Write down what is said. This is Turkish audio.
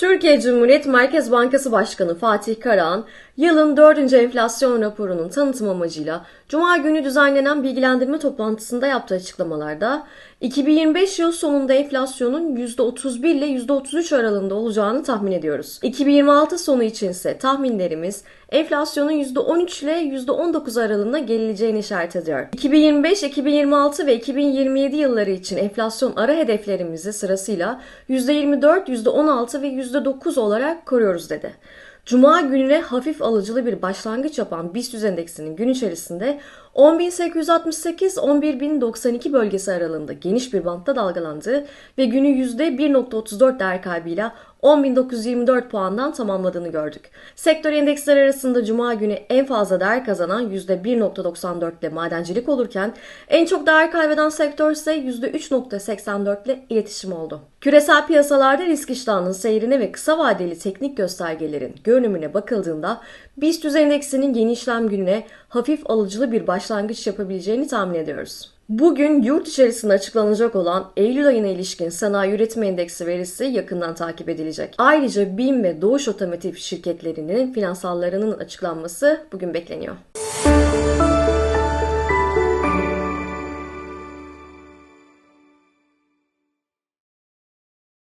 Türkiye Cumhuriyet Merkez Bankası Başkanı Fatih Karahan, yılın 4. enflasyon raporunun tanıtım amacıyla Cuma günü düzenlenen bilgilendirme toplantısında yaptığı açıklamalarda 2025 yıl sonunda enflasyonun %31 ile %33 aralığında olacağını tahmin ediyoruz. 2026 sonu içinse tahminlerimiz enflasyonun %13 ile %19 aralığında gerileceğini işaret ediyor. 2025, 2026 ve 2027 yılları için enflasyon ara hedeflerimizi sırasıyla %24, %16 ve %9 olarak koruyoruz dedi. Cuma gününe hafif alıcılı bir başlangıç yapan BIST endeksinin gün içerisinde 10.868-11.092 bölgesi aralığında geniş bir bantta dalgalandığı ve günü %1.34 değer kaybıyla 10.924 puandan tamamladığını gördük. Sektör endeksler arasında Cuma günü en fazla değer kazanan %1.94 ile madencilik olurken en çok değer kaybeden sektör ise %3.84 ile iletişim oldu. Küresel piyasalarda risk iştahının seyrine ve kısa vadeli teknik göstergelerin görünümüne bakıldığında BIST endeksinin yeni işlem gününe hafif alıcılı bir başlangıç yapabileceğini tahmin ediyoruz. Bugün yurt içerisinde açıklanacak olan Eylül ayına ilişkin sanayi üretim endeksi verisi yakından takip edilecek. Ayrıca BİM ve Doğuş Otomotiv şirketlerinin finansallarının açıklanması bugün bekleniyor.